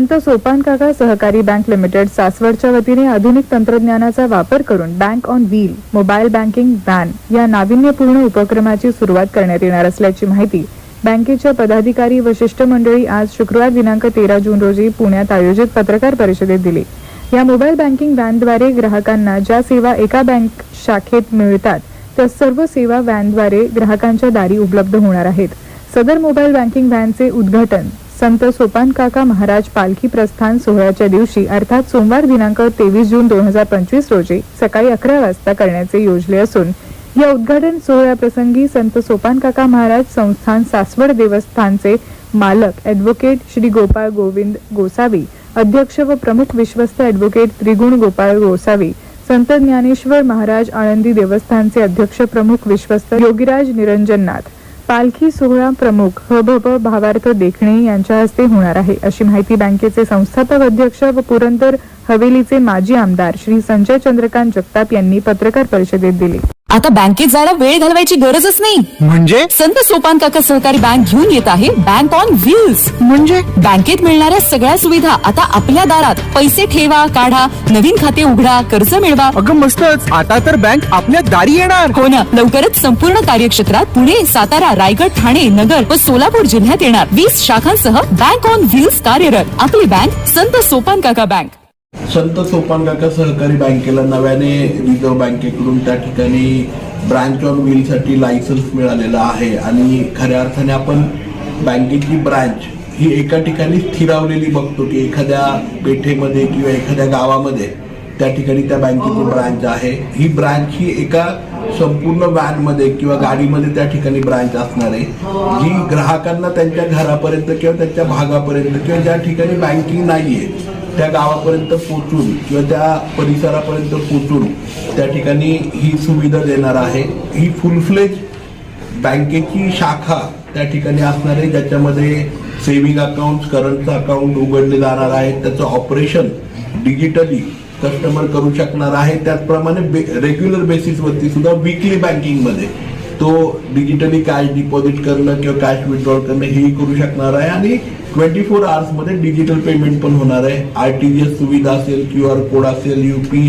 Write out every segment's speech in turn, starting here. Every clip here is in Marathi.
संत सोपान काका सहकारी बँक लिमिटेड सासवडच्या वतीने आधुनिक तंत्रज्ञानाचा वापर करून bank on wheel mobile banking van या नाविन्यपूर्ण उपक्रमाची सुरुवात करण्यात येणार असल्याची माहिती बँकेच्या पदाधिकारी व शिष्टमंडळी आज शुक्रवार दिनांक तेरा जून रोजी पुण्यात आयोजित पत्रकार परिषदेत दिली. या मोबाईल बँकिंग व्हॅनद्वारे ग्राहकांना ज्या सेवा एका बँक शाखेत मिळतात त्या सर्व सेवा व्हॅनद्वारे ग्राहकांच्या दारी उपलब्ध होणार आहेत. सदर मोबाईल बँकिंग व्हॅनचे उद्घाटन संत सोपान काका महाराज पालखी प्रस्थान सोहळ्याच्या दिवशी अर्थात सोमवार दिनांक तेवीस जून दोन हजार पंचवीस रोजी सकाळी अकरा वाजता करण्याचे योजले असून या उद्घाटन सोहळ्याप्रसंगी संत सोपान काका महाराज संस्थान सासवड देवस्थानचे मालक ॲडव्होकेट श्री गोपाळ गोविंद गोसावी अध्यक्ष व प्रमुख विश्वस्त ॲडव्होकेट त्रिगुण गोपाळ गोसावी संत ज्ञानेश्वर महाराज आळंदी देवस्थानचे अध्यक्ष प्रमुख विश्वस्त योगीराज निरंजननाथ पालखी सोहळा प्रमुख हभप भावार्थ देखणे यांच्या हस्ते होणार आहे. अशी माहिती बँकेचे संस्थापक अध्यक्ष व पुरंदर हवेलीचे माजी आमदार श्री संजय चंद्रकांत जगताप यांनी पत्रकार परिषदेत दिली. आता बँकेत जायला वेळ घालवायची गरजच नाही. म्हणजे? संत सोपान काका सहकारी बँक घेऊन येत आहे बँक ऑन व्हील्स. म्हणजे? बँकेत मिळणाऱ्या सगळ्या सुविधा आता आपल्या दारात. पैसे ठेवा काढा नवीन खाते उघडा कर्ज मिळवा. अगं मस्तच. आता तर बँक आपल्या दारी येणार. हो ना. लवकरच संपूर्ण कार्यक्षेत्रात पुणे सातारा रायगड ठाणे नगर व सोलापूर जिल्ह्यात येणार. वीस शाखांसह बँक ऑन व्हील्स कार्यरत. आपली बँक संत सोपान काका बँक. संत सोपान काका सहकारी बँकेला नव्याने रिझर्व्ह बँकेकडून त्या ठिकाणी ब्रांच ऑन व्हीलसाठी लायसन्स मिळालेलं आहे. आणि खऱ्या अर्थाने आपण बँकेची ब्रांच ही एका ठिकाणी स्थिरावलेली बघतो की एखाद्या पेठेमध्ये किंवा एखाद्या गावामध्ये त्या ठिकाणी त्या बँकेची ब्रांच आहे. ही ब्रांच ही एका संपूर्ण व्हॅनमध्ये किंवा गाडीमध्ये त्या ठिकाणी ब्रांच असणार आहे. जी ग्राहकांना त्यांच्या घरापर्यंत किंवा त्यांच्या भागापर्यंत किंवा ज्या ठिकाणी बँकिंग नाहीये त्या गावापर्यंत पोचून किंवा त्या परिसरापर्यंत पोचून त्या ठिकाणी ही सुविधा देणार आहे. ही फुलफ्लेज बँकेची शाखा त्या ठिकाणी असणार आहे ज्याच्यामध्ये सेव्हिंग अकाउंट करंट अकाउंट उघडले जाणार आहे त्याचं ऑपरेशन डिजिटली कस्टमर करू शकणार आहे. त्याचप्रमाणे रेग्युलर बेसिसवरती सुद्धा विकली बँकिंगमध्ये तो डिजिटली कॅश डिपॉझिट करणं किंवा कॅश विथड्रॉल करणं हेही करू शकणार आहे. आणि ट्वेंटी फोरमध्ये डिजिटल पेमेंट पण होणार आहे. आर टी जी एस सुविधा असेल क्यू आर कोड असेल युपी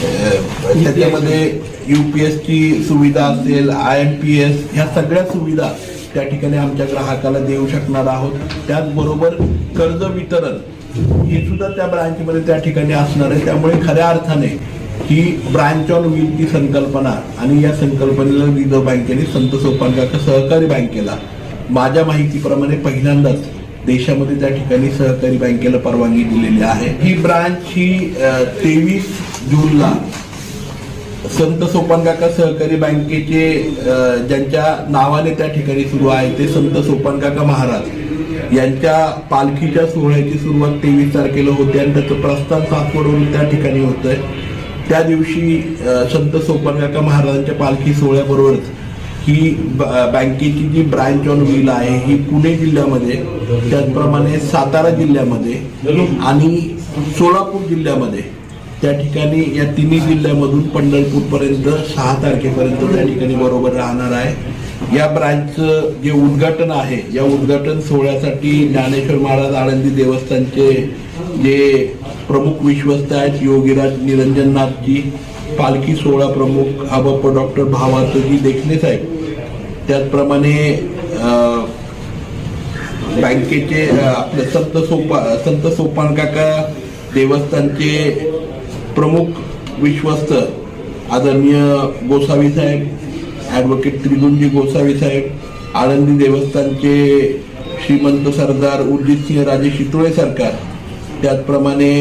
त्याच्यामध्ये युपीएस ची सुविधा असेल आय एम पी एस ह्या सगळ्या सुविधा त्या ठिकाणी आमच्या ग्राहकाला देऊ शकणार आहोत. त्याचबरोबर कर्ज वितरण. हे सुद्धा त्या ब्रांचमध्ये त्या ठिकाणी असणार आहे. त्यामुळे खऱ्या अर्थाने ही ब्रांच ऑन व्हीलची संकल्पना आणि या संकल्पनेला रिझर्व्ह बँकेने संत सोपान सहकारी बँकेला माझ्या माहितीप्रमाणे पहिल्यांदाच देशामध्ये त्या ठिकाणी सहकारी बँकेला परवानगी दिलेली आहे. ही ब्रांच ही तेवीस जूनला संत सोपान काका सहकारी बँकेचे ज्यांच्या नावाने त्या ठिकाणी सुरू आहे ते संत सोपान काका महाराज. यांच्या पालखीच्या सोहळ्याची सुरुवात तेवीस तारखेला होते आणि त्याचं प्रस्थान सासवडवरून त्या ठिकाणी होतंय. त्या दिवशी संत सोपान काका महाराजांच्या पालखी सोहळ्याबरोबरच ही बँकेची जी ब्रांच ऑन व्हील आहे ही पुणे जिल्ह्यामध्ये त्याचप्रमाणे सातारा जिल्ह्यामध्ये आणि सोलापूर जिल्ह्यामध्ये त्या ठिकाणी या तिन्ही जिल्ह्यामधून पंढरपूरपर्यंत सहा तारखेपर्यंत त्या ठिकाणी बरोबर राहणार आहे. या ब्रांचचं जे उद्घाटन आहे या उद्घाटन सोहळ्यासाठी ज्ञानेश्वर महाराज आळंदी देवस्थानचे जे प्रमुख विश्वस्त आहेत योगीराज निरंजननाथजी पालखी सोहळा प्रमुख आबाप डॉक्टर भावातजी देखणे साहेब. त्याचप्रमाणे बँकेचे आपलं आपले संत सोपा संत सोपान काका देवस्थानचे प्रमुख विश्वस्त आदरणीय गोसावी साहेब ॲडव्होकेट त्रिगुंजी गोसावी साहेब आळंदी देवस्थानचे श्रीमंत सरदार उर्जितसिंह राजे शितोळे सरकार त्याचप्रमाणे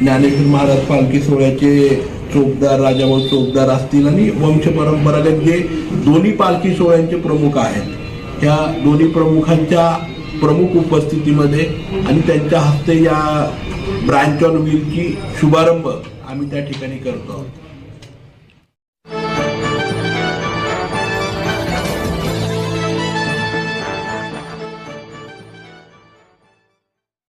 ज्ञानेश्वर महाराज पालखी सोहळ्याचे चोपदार राजाभाऊ चोपदार असतील आणि वंश परंपरागत जे दोन्ही पालखी सोहळ्यांचे प्रमुख आहेत. त्या दोन्ही प्रमुखांच्या प्रमुख उपस्थितीमध्ये आणि त्यांच्या हस्ते या ब्रांच ऑन व्हीलची शुभारंभ आम्ही त्या ठिकाणी करतो. आहोत